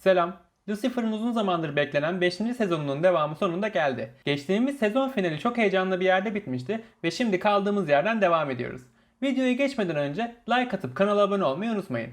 Selam. Lucifer'ın uzun zamandır beklenen 5. sezonunun devamı sonunda geldi. Geçtiğimiz sezon finali çok heyecanlı bir yerde bitmişti ve şimdi kaldığımız yerden devam ediyoruz. Videoya geçmeden önce like atıp kanala abone olmayı unutmayın.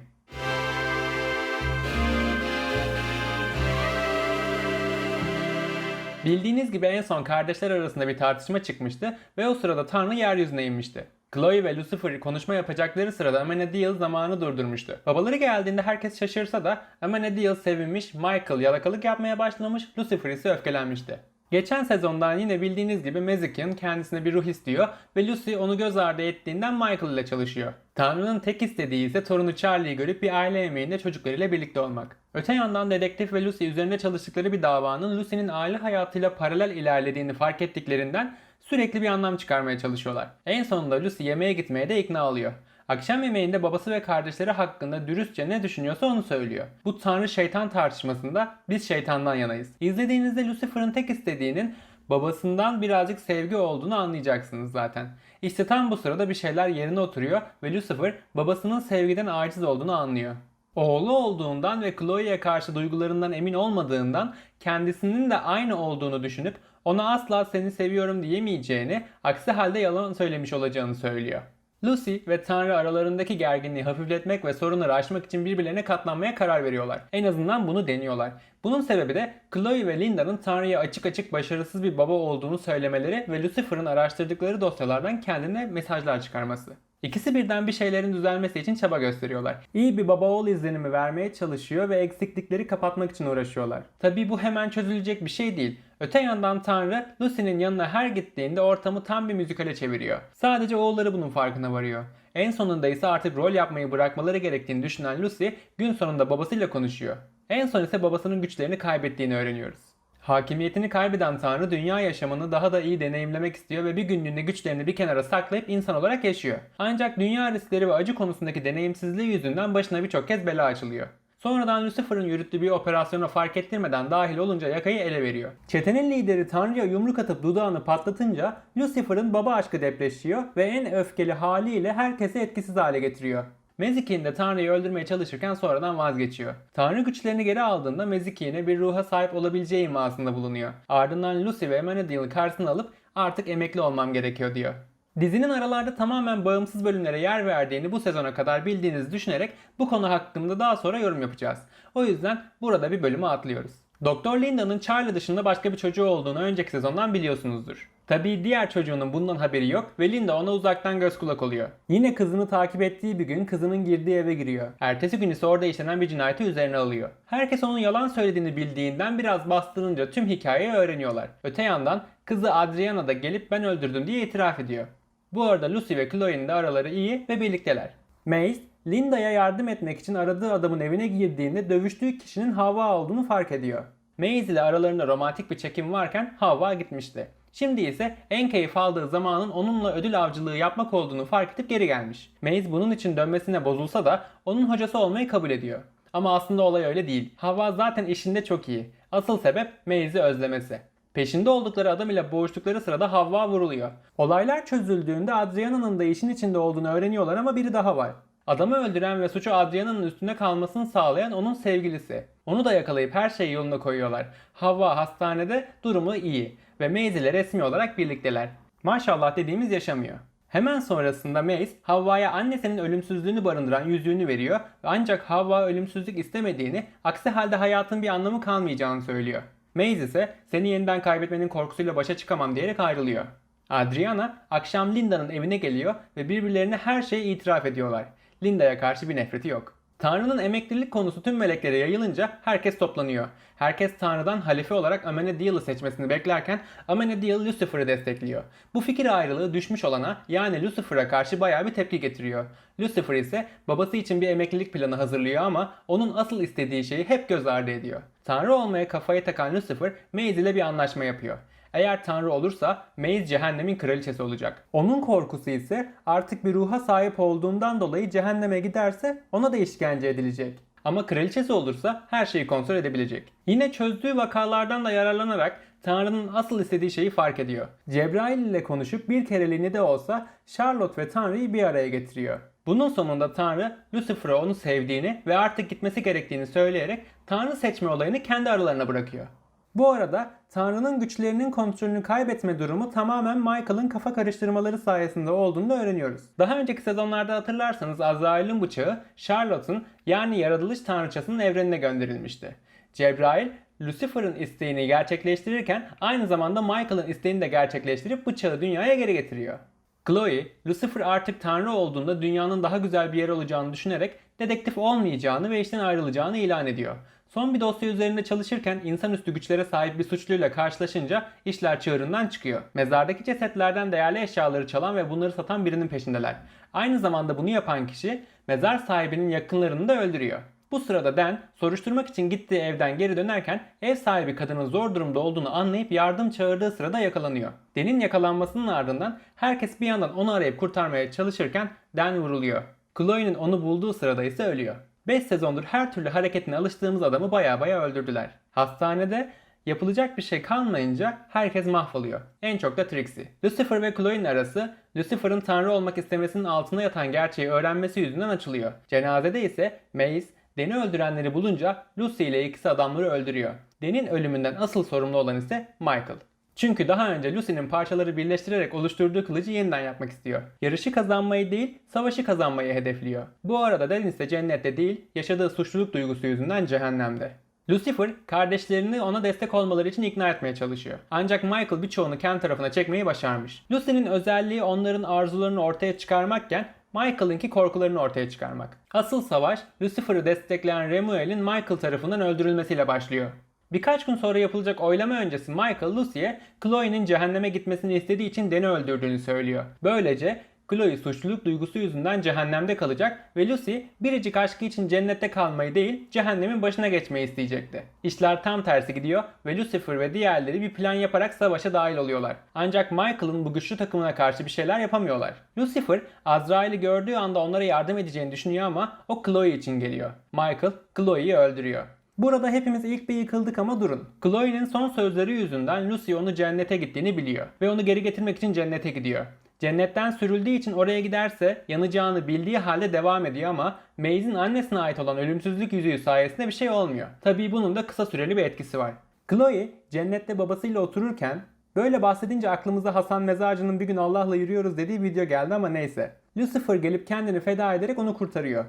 Bildiğiniz gibi en son kardeşler arasında bir tartışma çıkmıştı ve o sırada Tanrı yeryüzüne inmişti. Chloe ve Lucifer konuşma yapacakları sırada Amenadiel zamanı durdurmuştu. Babaları geldiğinde herkes şaşırsa da Amenadiel sevinmiş, Michael yalakalık yapmaya başlamış, Lucifer ise öfkelenmişti. Geçen sezondan yine bildiğiniz gibi Mezikin kendisine bir ruh istiyor ve Lucy onu göz ardı ettiğinden Michael ile çalışıyor. Tanrı'nın tek istediği ise torunu Charlie'yi görüp bir aile yemeğinde çocuklarıyla birlikte olmak. Öte yandan dedektif ve Lucy üzerinde çalıştıkları bir davanın Lucy'nin aile hayatıyla paralel ilerlediğini fark ettiklerinden sürekli bir anlam çıkarmaya çalışıyorlar. En sonunda Lucy yemeğe gitmeye de ikna oluyor. Akşam yemeğinde babası ve kardeşleri hakkında dürüstçe ne düşünüyorsa onu söylüyor. Bu tanrı şeytan tartışmasında biz şeytandan yanayız. İzlediğinizde Lucifer'ın tek istediğinin babasından birazcık sevgi olduğunu anlayacaksınız zaten. İşte tam bu sırada bir şeyler yerine oturuyor ve Lucifer babasının sevgiden aciz olduğunu anlıyor. Oğlu olduğundan ve Chloe'ye karşı duygularından emin olmadığından kendisinin de aynı olduğunu düşünüp ona asla seni seviyorum diyemeyeceğini, aksi halde yalan söylemiş olacağını söylüyor. Lucy ve Tanrı aralarındaki gerginliği hafifletmek ve sorunları aşmak için birbirlerine katlanmaya karar veriyorlar. En azından bunu deniyorlar. Bunun sebebi de Chloe ve Linda'nın Tanrı'ya açık açık başarısız bir baba olduğunu söylemeleri ve Lucifer'ın araştırdıkları dosyalardan kendine mesajlar çıkarması. İkisi birden bir şeylerin düzelmesi için çaba gösteriyorlar. İyi bir baba oğul izlenimi vermeye çalışıyor ve eksiklikleri kapatmak için uğraşıyorlar. Tabi bu hemen çözülecek bir şey değil. Öte yandan Tanrı Lucy'nin yanına her gittiğinde ortamı tam bir müzikale çeviriyor. Sadece oğulları bunun farkına varıyor. En sonunda ise artık rol yapmayı bırakmaları gerektiğini düşünen Lucy gün sonunda babasıyla konuşuyor. En son ise babasının güçlerini kaybettiğini öğreniyoruz. Hakimiyetini kaybeden Tanrı dünya yaşamını daha da iyi deneyimlemek istiyor ve bir günlüğüne güçlerini bir kenara saklayıp insan olarak yaşıyor. Ancak dünya riskleri ve acı konusundaki deneyimsizliği yüzünden başına birçok kez bela açılıyor. Sonradan Lucifer'ın yürüttüğü bir operasyona fark ettirmeden dahil olunca yakayı ele veriyor. Çetenin lideri Tanrı'ya yumruk atıp dudağını patlatınca Lucifer'ın baba aşkı depreşiyor ve en öfkeli haliyle herkesi etkisiz hale getiriyor. Mezikin de Tanrı'yı öldürmeye çalışırken sonradan vazgeçiyor. Tanrı güçlerini geri aldığında Mezikin'e bir ruha sahip olabileceği imasında bulunuyor. Ardından Lucy ve Amenadiel'i karşısına alıp artık emekli olmam gerekiyor diyor. Dizinin aralarda tamamen bağımsız bölümlere yer verdiğini bu sezona kadar bildiğinizi düşünerek bu konu hakkında daha sonra yorum yapacağız. O yüzden burada bir bölümü atlıyoruz. Doktor Linda'nın Charlie dışında başka bir çocuğu olduğunu önceki sezondan biliyorsunuzdur. Tabii diğer çocuğunun bundan haberi yok ve Linda ona uzaktan göz kulak oluyor. Yine kızını takip ettiği bir gün kızının girdiği eve giriyor. Ertesi gün ise orada işlenen bir cinayeti üzerine alıyor. Herkes onun yalan söylediğini bildiğinden biraz bastırınca tüm hikayeyi öğreniyorlar. Öte yandan kızı Adriana da gelip ben öldürdüm diye itiraf ediyor. Bu arada Lucy ve Chloe'nin de araları iyi ve birlikteler. Mace, Linda'ya yardım etmek için aradığı adamın evine girdiğinde dövüştüğü kişinin Havva olduğunu fark ediyor. Maze ile aralarında romantik bir çekim varken Havva gitmişti. Şimdi ise en keyif aldığı zamanın onunla ödül avcılığı yapmak olduğunu fark edip geri gelmiş. Maze bunun için dönmesine bozulsa da onun hocası olmayı kabul ediyor. Ama aslında olay öyle değil. Havva zaten işinde çok iyi. Asıl sebep Maze'i özlemesi. Peşinde oldukları adam ile boğuştukları sırada Havva vuruluyor. Olaylar çözüldüğünde Adriana'nın da işin içinde olduğunu öğreniyorlar ama biri daha var. Adamı öldüren ve suçu Adriana'nın üstünde kalmasını sağlayan onun sevgilisi. Onu da yakalayıp her şeyi yoluna koyuyorlar. Havva hastanede durumu iyi ve Maze ile resmi olarak birlikteler. Maşallah dediğimiz yaşamıyor. Hemen sonrasında Mace, Havva'ya annesinin ölümsüzlüğünü barındıran yüzüğünü veriyor ve ancak Havva ölümsüzlük istemediğini, aksi halde hayatın bir anlamı kalmayacağını söylüyor. Maze ise seni yeniden kaybetmenin korkusuyla başa çıkamam diyerek ayrılıyor. Adriana akşam Linda'nın evine geliyor ve birbirlerine her şeyi itiraf ediyorlar. Linda'ya karşı bir nefreti yok. Tanrı'nın emeklilik konusu tüm meleklere yayılınca herkes toplanıyor. Herkes Tanrı'dan halife olarak Amenadiel'i seçmesini beklerken Amenadiel Lucifer'ı destekliyor. Bu fikir ayrılığı düşmüş olana yani Lucifer'a karşı bayağı bir tepki getiriyor. Lucifer ise babası için bir emeklilik planı hazırlıyor ama onun asıl istediği şeyi hep göz ardı ediyor. Tanrı olmaya kafayı takan Lucifer Maze ile bir anlaşma yapıyor. Eğer Tanrı olursa Maze cehennemin kraliçesi olacak. Onun korkusu ise artık bir ruha sahip olduğundan dolayı cehenneme giderse ona da işkence edilecek. Ama kraliçesi olursa her şeyi kontrol edebilecek. Yine çözdüğü vakalardan da yararlanarak Tanrı'nın asıl istediği şeyi fark ediyor. Cebrail ile konuşup bir kereliğine de olsa Charlotte ve Tanrı'yı bir araya getiriyor. Bunun sonunda Tanrı Lucifer'a onu sevdiğini ve artık gitmesi gerektiğini söyleyerek Tanrı seçme olayını kendi aralarına bırakıyor. Bu arada Tanrı'nın güçlerinin kontrolünü kaybetme durumu tamamen Michael'ın kafa karıştırmaları sayesinde olduğunu da öğreniyoruz. Daha önceki sezonlarda hatırlarsanız Azrail'in bıçağı Charlotte'un yani yaratılış tanrıçasının evrenine gönderilmişti. Cebrail Lucifer'ın isteğini gerçekleştirirken aynı zamanda Michael'ın isteğini de gerçekleştirip bıçağı dünyaya geri getiriyor. Chloe, Lucifer artık tanrı olduğunda dünyanın daha güzel bir yer olacağını düşünerek dedektif olmayacağını ve işten ayrılacağını ilan ediyor. Son bir dosya üzerinde çalışırken insanüstü güçlere sahip bir suçluyla karşılaşınca işler çığırından çıkıyor. Mezardaki cesetlerden değerli eşyaları çalan ve bunları satan birinin peşindeler. Aynı zamanda bunu yapan kişi mezar sahibinin yakınlarını da öldürüyor. Bu sırada Dan soruşturmak için gittiği evden geri dönerken ev sahibi kadının zor durumda olduğunu anlayıp yardım çağırdığı sırada yakalanıyor. Dan'in yakalanmasının ardından herkes bir yandan onu arayıp kurtarmaya çalışırken Dan vuruluyor. Chloe'nin onu bulduğu sırada ise ölüyor. 5 sezondur her türlü hareketine alıştığımız adamı baya baya öldürdüler. Hastanede yapılacak bir şey kalmayınca herkes mahvoluyor. En çok da Trixie. Lucifer ve Chloe'nin arası Lucifer'ın tanrı olmak istemesinin altında yatan gerçeği öğrenmesi yüzünden açılıyor. Cenazede ise Mace, Dan'i öldürenleri bulunca Lucy ile ikisi adamları öldürüyor. Dan'in ölümünden asıl sorumlu olan ise Michael. Çünkü daha önce Lucy'nin parçaları birleştirerek oluşturduğu kılıcı yeniden yapmak istiyor. Yarışı kazanmayı değil, savaşı kazanmayı hedefliyor. Bu arada Dan ise cennette değil, yaşadığı suçluluk duygusu yüzünden cehennemde. Lucifer, kardeşlerini ona destek olmaları için ikna etmeye çalışıyor. Ancak Michael birçoğunu kendi tarafına çekmeyi başarmış. Lucy'nin özelliği onların arzularını ortaya çıkarmakken Michael'ınki korkularını ortaya çıkarmak. Asıl savaş Lucifer'ı destekleyen Remuel'in Michael tarafından öldürülmesiyle başlıyor. Birkaç gün sonra yapılacak oylama öncesi Michael Lucy'ye Chloe'nin cehenneme gitmesini istediği için Dan'i öldürdüğünü söylüyor. Böylece Chloe suçluluk duygusu yüzünden cehennemde kalacak ve Lucy biricik aşkı için cennette kalmayı değil cehennemin başına geçmeyi isteyecekti. İşler tam tersi gidiyor ve Lucifer ve diğerleri bir plan yaparak savaşa dahil oluyorlar. Ancak Michael'ın bu güçlü takımına karşı bir şeyler yapamıyorlar. Lucifer Azrail'i gördüğü anda onlara yardım edeceğini düşünüyor ama o Chloe için geliyor. Michael Chloe'yi öldürüyor. Burada hepimiz ilk bir yıkıldık ama durun. Chloe'nin son sözleri yüzünden Lucy onu cennete gittiğini biliyor ve onu geri getirmek için cennete gidiyor. Cennetten sürüldüğü için oraya giderse yanacağını bildiği halde devam ediyor ama Maze'in annesine ait olan ölümsüzlük yüzüğü sayesinde bir şey olmuyor. Tabii bunun da kısa süreli bir etkisi var. Chloe cennette babasıyla otururken böyle bahsedince aklımıza Hasan Mezarcı'nın bir gün Allah'la yürüyoruz dediği video geldi ama neyse. Lucifer gelip kendini feda ederek onu kurtarıyor.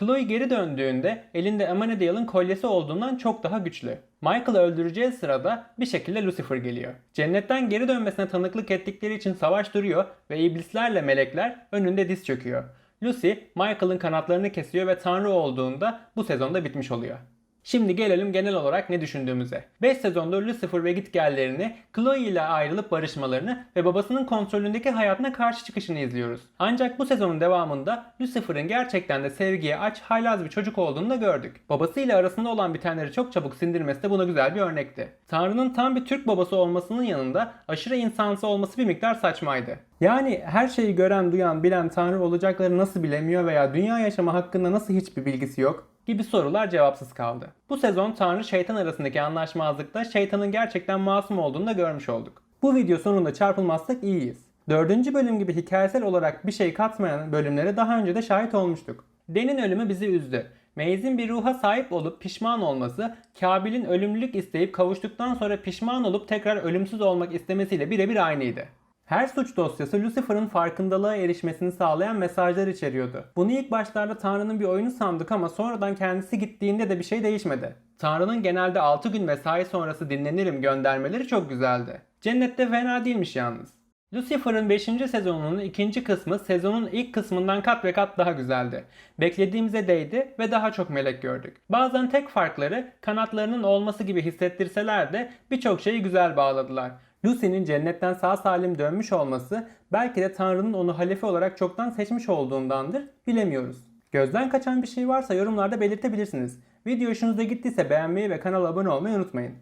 Chloe geri döndüğünde elinde Amenadiel'in kolyesi olduğundan çok daha güçlü. Michael'ı öldüreceği sırada bir şekilde Lucifer geliyor. Cennetten geri dönmesine tanıklık ettikleri için savaş duruyor ve iblislerle melekler önünde diz çöküyor. Lucy, Michael'ın kanatlarını kesiyor ve tanrı olduğunda bu sezonda bitmiş oluyor. Şimdi gelelim genel olarak ne düşündüğümüze. 5 sezondur Lucifer ve gitgellerini, Chloe ile ayrılıp barışmalarını ve babasının kontrolündeki hayatına karşı çıkışını izliyoruz. Ancak bu sezonun devamında Lucifer'ın gerçekten de sevgiye aç, haylaz bir çocuk olduğunu da gördük. Babasıyla arasında olan bitenleri çok çabuk sindirmesi de buna güzel bir örnekti. Tanrı'nın tam bir Türk babası olmasının yanında aşırı insansı olması bir miktar saçmaydı. Yani her şeyi gören, duyan, bilen Tanrı olacakları nasıl bilemiyor veya dünya yaşamı hakkında nasıl hiçbir bilgisi yok? gibi sorular cevapsız kaldı. Bu sezon Tanrı şeytan arasındaki anlaşmazlıkta şeytanın gerçekten masum olduğunu da görmüş olduk. Bu video sonunda çarpılmazsak iyiyiz. Dördüncü bölüm gibi hikayesel olarak bir şey katmayan bölümlere daha önce de şahit olmuştuk. Den'in ölümü bizi üzdü. Maze'in bir ruha sahip olup pişman olması, Kabil'in ölümlülük isteyip kavuştuktan sonra pişman olup tekrar ölümsüz olmak istemesiyle birebir aynıydı. Her suç dosyası Lucifer'ın farkındalığa erişmesini sağlayan mesajlar içeriyordu. Bunu ilk başlarda Tanrı'nın bir oyunu sandık ama sonradan kendisi gittiğinde de bir şey değişmedi. Tanrı'nın genelde 6 gün mesai sonrası dinlenirim göndermeleri çok güzeldi. Cennette fena değilmiş yalnız. Lucifer'ın 5. sezonunun ikinci kısmı sezonun ilk kısmından kat ve kat daha güzeldi. Beklediğimize değdi ve daha çok melek gördük. Bazen tek farkları kanatlarının olması gibi hissettirseler de birçok şeyi güzel bağladılar. Lucy'nin cennetten sağ salim dönmüş olması belki de Tanrı'nın onu halefi olarak çoktan seçmiş olduğundandır bilemiyoruz. Gözden kaçan bir şey varsa yorumlarda belirtebilirsiniz. Video hoşunuza gittiyse beğenmeyi ve kanala abone olmayı unutmayın.